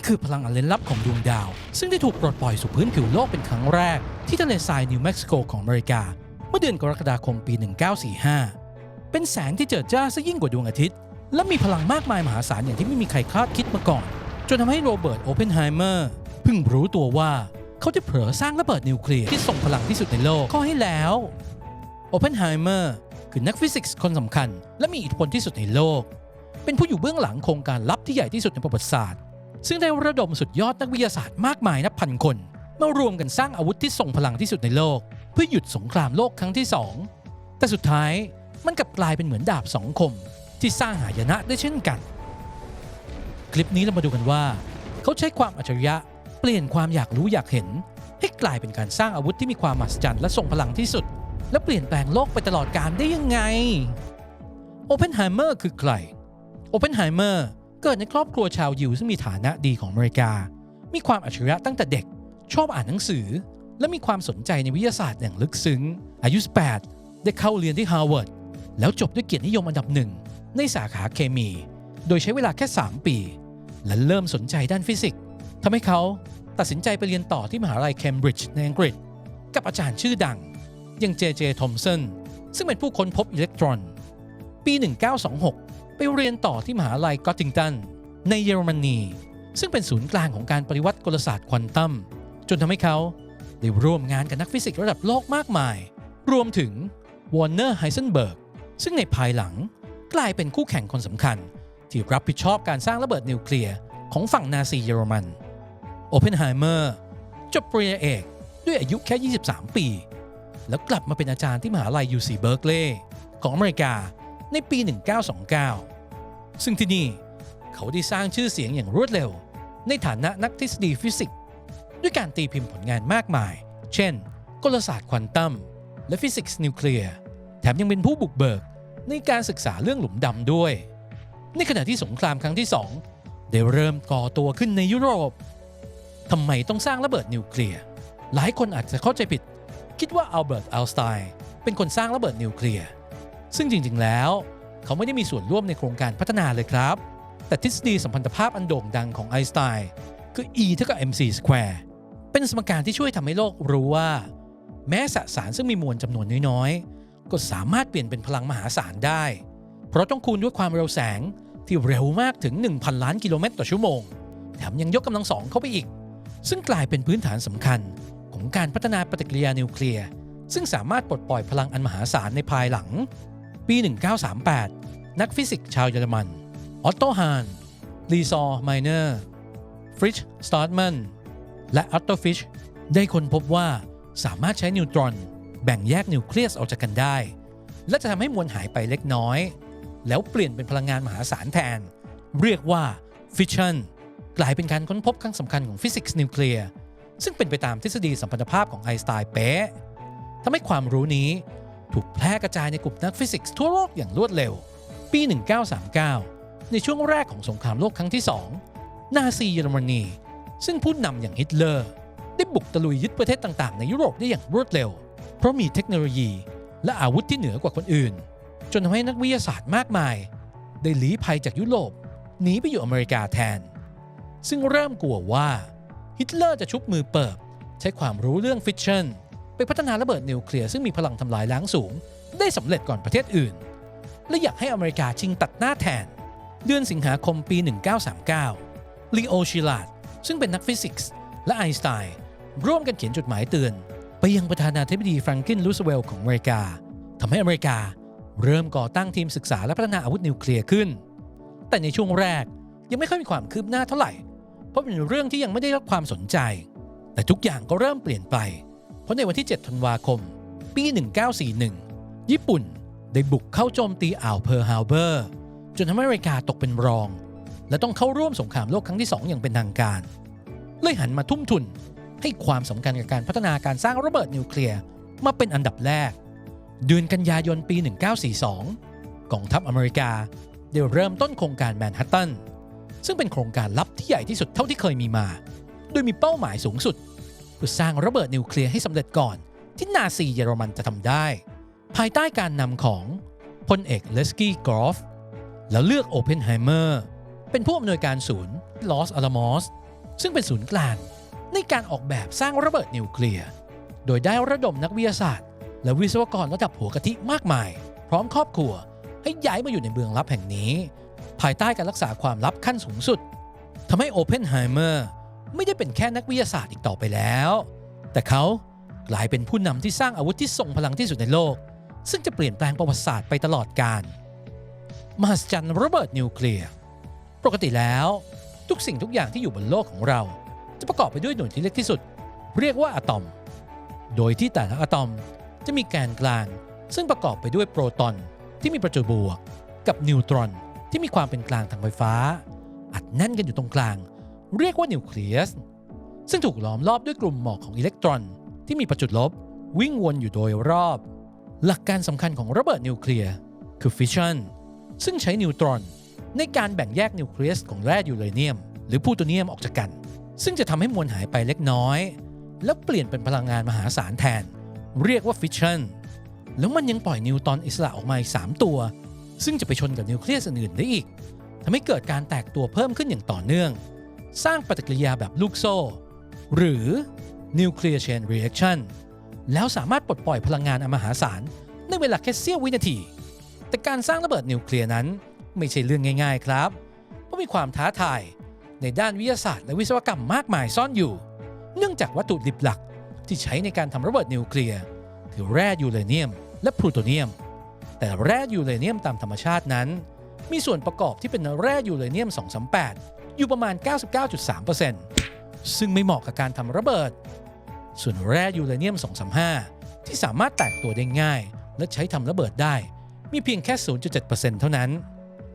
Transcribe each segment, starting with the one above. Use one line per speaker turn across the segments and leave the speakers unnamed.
ี่คือพลังอันลึกลับของดวงดาว ซึ่งได้ถูกปลดปล่อยสู่พื้นผิวโลกเป็นครั้งแรก ที่ทะเลทรายนิวเม็กซิโกของอเมริกา เมื่อเดือนกรกฎาคมปี 1945 เป็นแสงที่เจิดจ้าซะยิ่งกว่าดวงอาทิตย์ และมีพลังมากมายมหาศาลอย่างที่ไม่มีใครคาดคิดมาก่อน จนทำให้โรเบิร์ตโอเพนไฮเมอร์เพิ่งรู้ตัวว่าเขาจะเผลอสร้างระเบิดนิวเคลียร์ที่ส่งพลังที่สุดในโลกเข้าให้แล้วโอเพนไฮเมอร์คือนักฟิสิกส์คนสำคัญ และมีอิทธิพลที่สุดในโลก เป็นผู้อยู่เบื้องหลังโครงการลับที่ใหญ่ที่สุดในประวัติศาสตร์ ซึ่งได้ระดมสุดยอดนักวิทยาศาสตร์มากมายนับพันคน มารวมกันสร้างอาวุธที่ทรงพลังที่สุดในโลก เพื่อหยุดสงครามโลกครั้งที่สองแต่สุดท้ายมันกลับกลายเป็นเหมือนดาบสองคม ที่สร้างหายนะได้เช่นกัน คลิปนี้เรามาดูกันว่า เขาใช้ความอัจฉริยะเปลี่ยนความอยากรู้อยากเห็น ให้กลายเป็นการสร้างอาวุธที่มีความมหัศจรรย์และทรงพลังที่สุด และเปลี่ยนแปลงโลกไปตลอดกาลได้ยังไงโอเพนไฮเมอร์คือใครโอเพนไฮเมอร์ เกิดในครอบครัวชาวยิวซึ่งมีฐานะดีของอเมริกา มีความอัจฉริยะตั้งแต่เด็ก ชอบอ่านหนังสือ และมีความสนใจในวิทยาศาสตร์อย่างลึกซึ้ง อายุ 18 ได้เข้าเรียนที่ฮาร์วาร์ด แล้วจบด้วยเกียรตินิยมอันดับหนึ่งในสาขาเคมี โดยใช้เวลาแค่ 3 ปี และเริ่มสนใจด้านฟิสิกส์ทำให้เขาตัดสินใจไปเรียนต่อที่มหาลัยเคมบริดจ์ในอังกฤษ กับอาจารย์ชื่อดัง อย่างเจเจทอมสันซึ่งเป็นผู้ค้นพบอิเล็กตรอน ปี 1926 ไปเรียนต่อที่มหาลัยกอตติงตันในเยอรมนี ซึ่งเป็นศูนย์กลางของการปฏิวัติกลศาสตร์ควอนตัม จนทำให้เขาได้ร่วมงานกับนักฟิสิกส์ระดับโลกมากมาย รวมถึงวอร์เนอร์ไฮเซนเบิร์กซึ่งในภายหลังกลายเป็นคู่แข่งคนสำคัญ ที่รับผิดชอบการสร้างระเบิดนิวเคลียร์ของฝั่งนาซีเยอรมันโอเพนไฮเมอร์จบปริญญาเอกด้วยอายุแค่ 23 ปี แล้วกลับมาเป็นอาจารย์ที่มหาลัย UC Berkeley ของอเมริกา ในปี 1929 ซึ่งที่นี่เขาได้สร้างชื่อเสียงอย่างรวดเร็ว ในฐานะนักทฤษฎีฟิสิกส์ด้วยการตีพิมพ์ผลงานมากมาย เช่น กลศาสตร์ควอนตัมและฟิสิกส์นิวเคลียร์ แถมยังเป็นผู้บุกเบิกในการศึกษาเรื่องหลุมดำด้วย ในขณะที่สงครามครั้งที่2ได้เริ่มก่อตัวขึ้นในยุโรปทำไมต้องสร้างระเบิดนิวเคลียร์ หลายคนอาจจะเข้าใจผิด คิดว่าอัลเบิร์ตอัลสไตน์เป็นคนสร้างระเบิดนิวเคลียร์ ซึ่งจริงๆแล้ว เขาไม่ได้มีส่วนร่วมในโครงการพัฒนาเลยครับ แต่ทฤษฎีสัมพันธภาพอันโด่งดังของไอน์สไตน์คือ E เท่ากับ mc square เป็นสมการที่ช่วยทำให้โลกรู้ว่า แม้สสารซึ่งมีมวลจำนวนน้อยๆ ก็สามารถเปลี่ยนเป็นพลังมหาศาลได้ เพราะต้องคูณด้วยความเร็วแสงที่เร็วมากถึง 1,000 ล้านกิโลเมตรต่อชั่วโมง แถมยังยกกำลังสองเข้าไปอีก ซึ่งกลายเป็นพื้นฐานสำคัญของการพัฒนาปฏิกิริยานิวเคลียร์ซึ่งสามารถปลดปล่อยพลังอันมหาศาลในภายหลัง ปี 1938 นักฟิสิกส์ชาวเยอรมัน ออตโตฮาน ลีซอร์ไมเนอร์ ฟริชสตาร์ทแมน และออตโตฟิช ได้ค้นพบว่าสามารถใช้นิวตรอนแบ่งแยกนิวเคลียสออกจากกันได้ และจะทำให้มวลหายไปเล็กน้อย แล้วเปลี่ยนเป็นพลังงานมหาศาลแทน เรียกว่าฟิชชันกลายเป็นการค้นพบครั้งสำคัญของฟิสิกส์นิวเคลียร์ซึ่งเป็นไปตามทฤษฎีสัมพันธภาพของไอน์สไตน์เป๊ะทำให้ความรู้นี้ ถูกแพร่กระจายในกลุ่มนักฟิสิกส์ทั่วโลกอย่างรวดเร็ว ปี 1939 ในช่วงแรกของสงครามโลกครั้งที่ 2 นาซีเยอรมนี ซึ่งผู้นำอย่างฮิตเลอร์ ได้บุกตะลุยยึดประเทศต่างๆ ในยุโรปได้อย่างรวดเร็ว เพราะมีเทคโนโลยี และอาวุธที่เหนือกว่าคนอื่น จนทำให้นักวิทยาศาสตร์มากมาย ได้หลีภัยจากยุโรปหนีไปอยู่อเมริกาแทน ซึ่งเริ่มกลัวว่าฮิตเลอร์จะชุบมือเปิบใช้ความรู้เรื่องฟิชชัน ไปพัฒนาระเบิดนิวเคลียร์ซึ่งมีพลังทำลายล้างสูง ได้สำเร็จก่อนประเทศอื่น และอยากให้อเมริกาชิงตัดหน้าแทน เดือนสิงหาคมปี 1939ลีโอชิลาดซึ่งเป็นนักฟิสิกส์และไอน์สไตน์ร่วมกันเขียนจดหมายเตือน ไปยังประธานาธิบดีแฟรงกินลูสเวลของอเมริกาทำให้อเมริกาเริ่มก่อตั้งทีมศึกษาและพัฒนาอาวุธนิวเคลียร์ขึ้น แต่ในช่วงแรกยังไม่ค่อยมีความคืบหน้าเท่าไหร่ เพราะเป็นเรื่องที่ยังไม่ได้รับความสนใจ แต่ทุกอย่างก็เริ่มเปลี่ยนไป ราะในวันที่ 7 ธันวาคม ปี 1941 ญี่ปุ่นได้บุกเข้าโจมตีอ่าวเพิร์ฮาร์เบอร์ จนทำให้อเมริกาตกเป็นรอง และต้องเข้าร่วมสงครามโลกครั้งที่ 2 อย่างเป็นทางการ เลยหันมาทุ่มทุน ให้ความสำคัญกับการพัฒนาการสร้างระเบิดนิวเคลียร์มาเป็นอันดับแรก เดือนกันยายนปี 1942 กองทัพอเมริกาได้เริ่มต้นโครงการแมนฮัตตันซึ่งเป็นโครงการลับที่ใหญ่ที่สุดเท่าที่เคยมีมา โดยมีเป้าหมายสูงสุด พื่อสร้างระเบิดนิวเคลียร์ให้สำเร็จก่อน ที่นาซีเยอรมันจะทำได้ ภายใต้การนำของพลเอกเลสกี้กรอฟแล้วเลือกโอเพนไฮเมอร์เป็นผู้อำนวยการศูนย์ลอสอาลามอสซึ่งเป็นศูนย์กลางในการออกแบบสร้างระเบิดนิวเคลียร์ โดยได้ระดมนักวิทยาศาสตร์ และวิศวกรระดับหัวกะทิมากมาย พร้อมครอบครัวให้ย้ายมาอยู่ในเมืองลับแห่งนี้ ภายใต้การรักษาความลับขั้นสูงสุดทำให้โอเพนไฮเมอร์ ไม่ได้เป็นแค่นักวิทยาศาสตร์อีกต่อไปแล้ว แต่เขากลายเป็นผู้นำที่สร้างอาวุธที่ทรงพลังที่สุดในโลก ซึ่งจะเปลี่ยนแปลงประวัติศาสตร์ไปตลอดกาลมหัศจรรย์ระเบิดนิวเคลียร์ปกติแล้วทุกสิ่งทุกอย่างที่อยู่บนโลกของเรา จะประกอบไปด้วยหน่วยที่เล็กที่สุด เรียกว่าอะตอม โดยที่แต่ละอะตอมจะมีแกนกลาง ซึ่งประกอบไปด้วยโปรตอนที่มีประจุบวก กับนิวตรอนที่มีความเป็นกลางทางไฟฟ้า อัดแน่นกันอยู่ตรงกลาง เรียกว่านิวเคลียส ซึ่งถูกล้อมรอบด้วยกลุ่มหมอกของอิเล็กตรอน ที่มีประจุลบ วิ่งวนอยู่โดยรอบ หลักการสำคัญของระเบิดนิวเคลียร์คือฟิชชันซึ่งใช้นิวตรอน ในการแบ่งแยกนิวเคลียสของแร่ยูเรเนียม หรือพูโตเนียมออกจากกัน ซึ่งจะทำให้มวลหายไปเล็กน้อย แล้วเปลี่ยนเป็นพลังงานมหาศาลแทน เรียกว่าฟิชชันแล้วมันยังปล่อยนิวตรอนอิสระออกมาอีก3ตัว ซึ่งจะไปชนกับนิวเคลียสอื่นๆได้อีกทำให้เกิดการแตกตัวเพิ่มขึ้นอย่างต่อเนื่อง สร้างปฏิกิริยาแบบลูกโซ่ หรือ Nuclear Chain Reaction แล้วสามารถปลดปล่อยพลังงานอัมหาศาล ในเวลาแค่เสี้ยววินาที แต่การสร้างระเบิดนิวเคลียร์นั้นไม่ใช่เรื่องง่าย ๆ ครับเพราะมีความท้าทายในด้านวิทยาศาสตร์และวิศวกรรมมากมายซ่อนอยู่ เนื่องจากวัตถุดิบหลักที่ใช้ในการทำระเบิดนิวเคลียร์คือแร่ยูเรเนียม และพลูโตเนียม แต่แร่ยูเรเนียมตามธรรมชาตินั้น มีส่วนประกอบที่เป็นแร่ยูเรเนียม 238 อยู่ประมาณ 99.3%ซึ่งไม่เหมาะกับการทำระเบิด ส่วนแร่ยูเรเนียม 235 ที่สามารถแตกตัวได้ง่าย และใช้ทำระเบิดได้ มีเพียงแค่ 0.7%เท่านั้น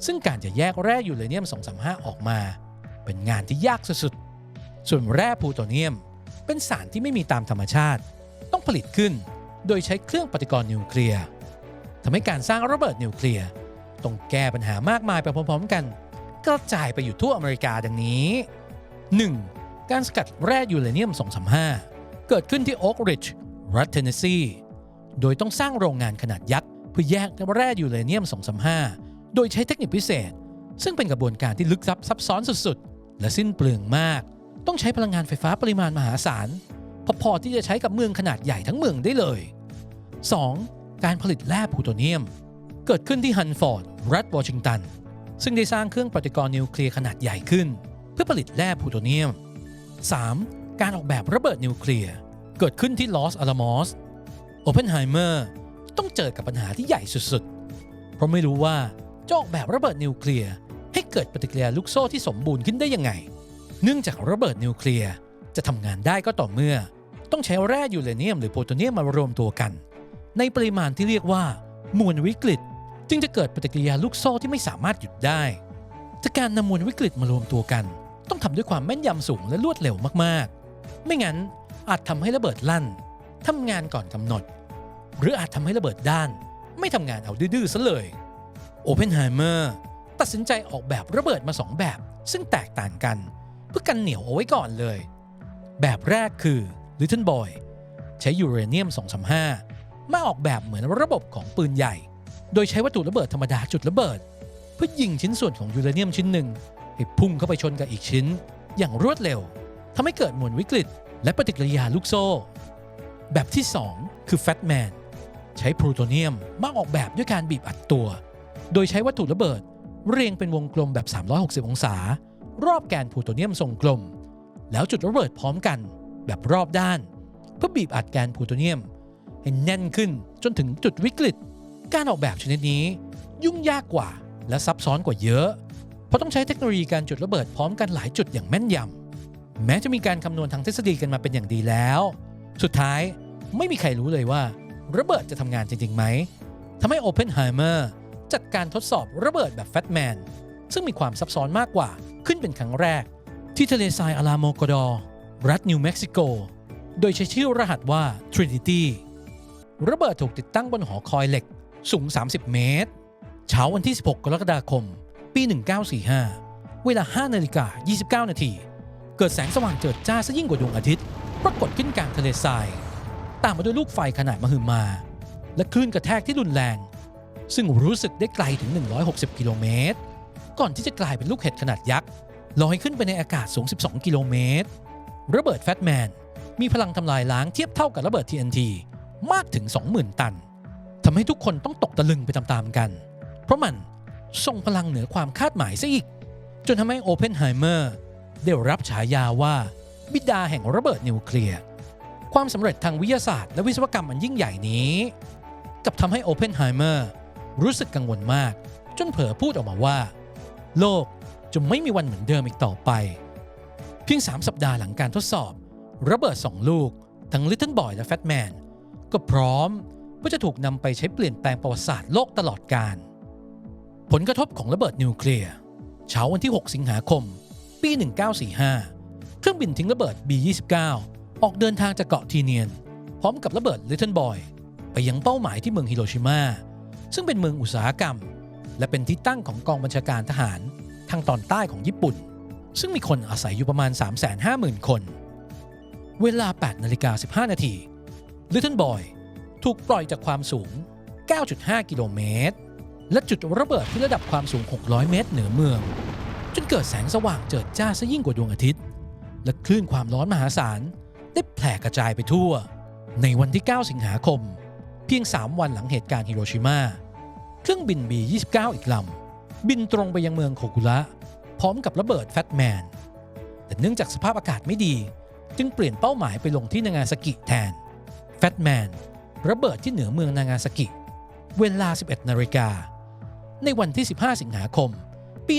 ซึ่งการจะแยกแร่ยูเรเนียม 235 ออกมา เป็นงานที่ยากสุดๆ ส่วนแร่พลูโตเนียม เป็นสารที่ไม่มีตามธรรมชาติ ต้องผลิตขึ้น โดยใช้เครื่องปฏิกรณ์นิวเคลียร์ทำให้การสร้างระเบิดนิวเคลียร์ต้องแก้ปัญหามากมายไปพร้อมๆกัน กระจายไปอยู่ทั่วอเมริกาดังนี้ 1. การสกัดแร่ยูเรเนียม 235 เกิดขึ้นที่โอ๊กริดจ์รัฐเทนเนสซีโดยต้องสร้างโรงงานขนาดยักษ์ เพื่อแยกแร่ยูเรเนียม 235 โดยใช้เทคนิคพิเศษ ซึ่งเป็นกระบวนการที่ลึกลับซับซ้อนสุดๆ และสิ้นเปลืองมาก ต้องใช้พลังงานไฟฟ้าปริมาณมหาศาลพอๆที่จะใช้กับเมืองขนาดใหญ่ทั้งเมืองได้เลย 2. การผลิตแร่พูโตเนียม เกิดขึ้นที่ฮันฟอร์ด รัฐวอชิงตัน ซึ่งได้สร้างเครื่องปฏิกรณ์นิวเคลียร์ขนาดใหญ่ขึ้น เพื่อผลิตแร่พลูโตเนียม 3. การออกแบบระเบิดนิวเคลียร์เกิดขึ้นที่ลอสอาลามอสโอเพนไฮเมอร์ต้องเจอกับปัญหาที่ใหญ่สุดๆ เพราะไม่รู้ว่าจะออกแบบระเบิดนิวเคลียร์ให้เกิดปฏิกิริยาลูกโซ่ที่สมบูรณ์ขึ้นได้ยังไง เนื่องจากระเบิดนิวเคลียร์จะทำงานได้ก็ต่อเมื่อ ต้องใช้แร่ยูเรเนียมหรือโพลโตเนียมมารวมตัวกัน ในปริมาณที่เรียกว่ามวลวิกฤต จึงจะเกิดปฏิกิริยาลูกโซ่ที่ไม่สามารถหยุดได้แต่การนำมวลวิกฤตมารวมตัวกัน ต้องทำด้วยความแม่นยำสูงและรวดเร็วมากๆ ไม่งั้นอาจทำให้ระเบิดลั่นทำงานก่อนกำหนด หรืออาจทำให้ระเบิดด้าน ไม่ทำงานเอาดื้อๆซะเลยโอเพนไฮเมอร์ตัดสินใจออกแบบระเบิดมาสองแบบ ซึ่งแตกต่างกัน เพื่อกันเหนียวเอาไว้ก่อนเลย แบบแรกคือ Little Boy ใช้ยูเรเนียม 235 มาออกแบบเหมือนระบบของปืนใหญ่ โดยใช้วัตถุระเบิดธรรมดาจุดระเบิด เพื่อยิงชิ้นส่วนของยูเรเนียมชิ้นหนึ่งให้พุ่งเข้าไปชนกับอีกชิ้น อย่างรวดเร็วทำให้เกิดมวลวิกฤต และปฏิกิริยาลูกโซ่ แบบที่ 2 คือ Fat Man ใช้พลูโตเนียมมาออกแบบด้วยการบีบอัดตัว โดยใช้วัตถุระเบิด เรียงเป็นวงกลมแบบ 360 องศา รอบแกนพลูโตเนียมทรงกลม แล้วจุดระเบิดพร้อมกัน แบบรอบด้าน เพื่อบีบอัดแกนพลูโตเนียมให้แน่นขึ้นจนถึงจุดวิกฤต การออกแบบชนิดนี้ยุ่งยากกว่าและซับซ้อนกว่าเยอะ เพราะต้องใช้เทคโนโลยีการจุดระเบิดพร้อมกันหลายจุดอย่างแม่นยำ แม้จะมีการคำนวณทางทฤษฎีกันมาเป็นอย่างดีแล้ว สุดท้ายไม่มีใครรู้เลยว่า ระเบิดจะทำงานจริงๆไหมทำให้ Oppenheimer จัดการทดสอบระเบิดแบบ Fat Man ซึ่งมีความซับซ้อนมากกว่าขึ้นเป็นครั้งแรก ที่ทะเลทรายอาลาโมกดอร์รัฐนิวเม็กซิโก โดยใช้ชื่อรหัสว่า Trinity ระเบิดถูกติดตั้งบนหอคอยเหล็ก สูง 30 เมตร เช้าวันที่ 16 กรกฎาคม ปี 1945 เวลา 5 นาฬิกา 29 นาที เกิดแสงสว่างเจิดจ้าซะยิ่งกว่าดวงอาทิตย์ ปรากฏขึ้นกลางทะเลทราย ตามมาด้วยลูกไฟขนาดมหึมา และคลื่นกระแทกที่รุนแรง ซึ่งรู้สึกได้ไกลถึง 160 กิโลเมตร ก่อนที่จะกลายเป็นลูกเห็บขนาดยักษ์ลอยขึ้นไปในอากาศสูง 12 กิโลเมตร ระเบิดแฟตแมนมีพลังทำลายล้างเทียบเท่ากับระเบิด TNT มากถึง 20,000 ตัน ทำให้ทุกคนต้องตกตะลึงไปตามๆกัน เพราะมันทรงพลังเหนือความคาดหมายซะอีก จนทำให้โอเพนไฮเมอร์ได้รับฉายาว่า บิดาแห่งระเบิดนิวเคลียร์ ความสำเร็จทางวิทยาศาสตร์และวิศวกรรมอันยิ่งใหญ่นี้กับทำให้โอเพนไฮเมอร์รู้สึกกังวลมาก จนเผลอพูดออกมาว่า โลกจะไม่มีวันเหมือนเดิมอีกต่อไป เพียง 3 สัปดาห์หลังการทดสอบ ระเบิด 2 ลูก ทั้ง Little Boy และ Fat Man ก็พร้อม เพื่อจะถูกนำไปใช้เปลี่ยนแปลงประวัติศาสตร์โลกตลอดกาลผลกระทบของระเบิดนิวเคลียร์เช้าวันที่ 6 สิงหาคม ปี 1945 เครื่องบินทิ้งระเบิด B-29 ออกเดินทางจากเกาะทีเนียน พร้อมกับระเบิด Little Boy ไปยังเป้าหมายที่เมืองฮิโรชิมา ซึ่งเป็นเมืองอุตสาหกรรม และเป็นที่ตั้งของกองบัญชาการทหารทางตอนใต้ของญี่ปุ่น ซึ่งมีคนอาศัยอยู่ประมาณ 350,000 คน เวลา 8 นาฬิกา 15 นาที Little Boy ถูกปล่อยจากความสูง 9.5 กิโลเมตร และจุดระเบิดที่ระดับความสูง 600 เมตรเหนือเมือง จนเกิดแสงสว่างเจิดจ้าซะยิ่งกว่าดวงอาทิตย์ และคลื่นความร้อนมหาศาล ได้แผ่กระจายไปทั่ว ในวันที่ 9 สิงหาคม เพียง 3 วันหลังเหตุการณ์ฮิโรชิมา เครื่องบิน B-29 อีกลำ บินตรงไปยังเมืองโคกุระ พร้อมกับระเบิดแฟตแมน แต่เนื่องจากสภาพอากาศไม่ดี จึงเปลี่ยนเป้าหมายไปลงที่นางาซากิแทนแฟตแมน ระเบิดที่เหนือเมืองนางาซากิ เวลา 11 นาฬิกา ในวันที่ 15 สิงหาคม ปี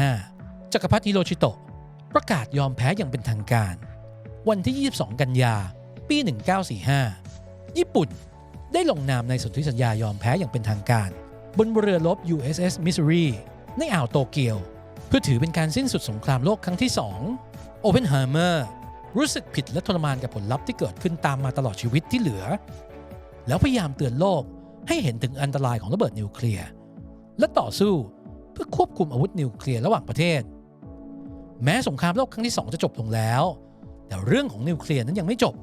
1945 จักรพรรดิฮิโรชิโตะประกาศยอมแพ้อย่างเป็นทางการ วันที่ 22 กันยา ปี 1945 ญี่ปุ่นได้ลงนามในสนธิสัญญายอมแพ้อย่างเป็นทางการ บนเรือรบ USS Missouri ในอ่าวโตเกียว เพื่อถือเป็นการสิ้นสุดสงครามโลกครั้งที่2โอเพนไฮเมอร์รู้สึกผิดและทรมานกับผลลัพธ์ที่เกิดขึ้นตามมาตลอดชีวิตที่เหลือ แล้วพยายามเตือนโลกให้เห็นถึงอันตรายของระเบิดนิวเคลียร์ และต่อสู้เพื่อควบคุมอาวุธนิวเคลียร์ระหว่างประเทศ แม้สงครามโลกครั้งที่ 2 จะจบลงแล้ว แต่เรื่องของนิวเคลียร์นั้นยังไม่จบ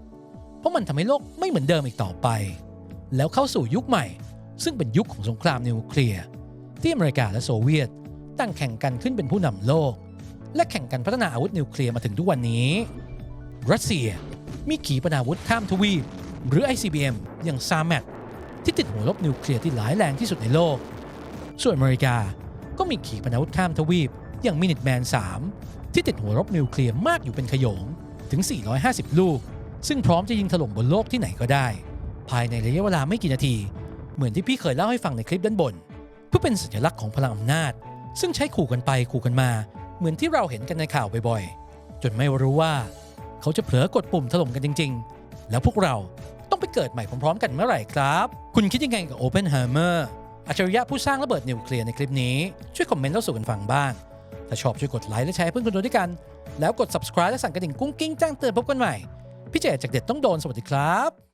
เพราะมันทำให้โลกไม่เหมือนเดิมอีกต่อไป แล้วเข้าสู่ยุคใหม่ ซึ่งเป็นยุคของสงครามนิวเคลียร์ที่อเมริกาและโซเวียตตั้งแข่งกันขึ้นเป็นผู้นำโลก และแข่งกันพัฒนาอาวุธนิวเคลียร์มาถึงทุกวันนี้ รัสเซียมีขีปนาวุธข้ามทวีป หรือ ICBM อย่างซาแมตที่ติดหัวลบนิวเคลียร์ที่ร้ายแรงที่สุดในโลก ส่วนอเมริกาก็มีขีปนาวุธข้ามทวีป อย่างมินิทแมน 3 ที่ติดหัวรบนิวเคลียร์มากอยู่เป็นขโยงถึง 450 ลูก ซึ่งพร้อมจะยิงถล่มบนโลกที่ไหนก็ได้ ภายในระยะเวลาไม่กี่นาที เหมือนที่พี่เคยเล่าให้ฟังในคลิปด้านบน เพื่อเป็นสัญลักษณ์ของพลังอำนาจ ซึ่งใช้ขู่กันไปขู่กันมา เหมือนที่เราเห็นกันในข่าวบ่อยๆ จนไม่รู้ว่า เขาจะเผลอกดปุ่มถล่มกันจริง ๆ แล้วพวกเราต้องไปเกิดใหม่พร้อมๆ กันเมื่อไหร่ครับ คุณคิดยังไงกับ Oppenheimer อัจฉริยะผู้สร้างระเบิดนิวเคลียร์ในคลิปนี้ ช่วยคอมเมนต์เล่าสู่กันฟังบ้าง ถ้าชอบช่วยกดไลค์และแชร์เพื่อนคนดูด้วยกัน แล้วกด subscribe และสั่นกระดิ่งกุ้งกิ้งแจ้งเตือนพบกันใหม่ พี่เจจากเด็ดต้องโดนสวัสดีครับ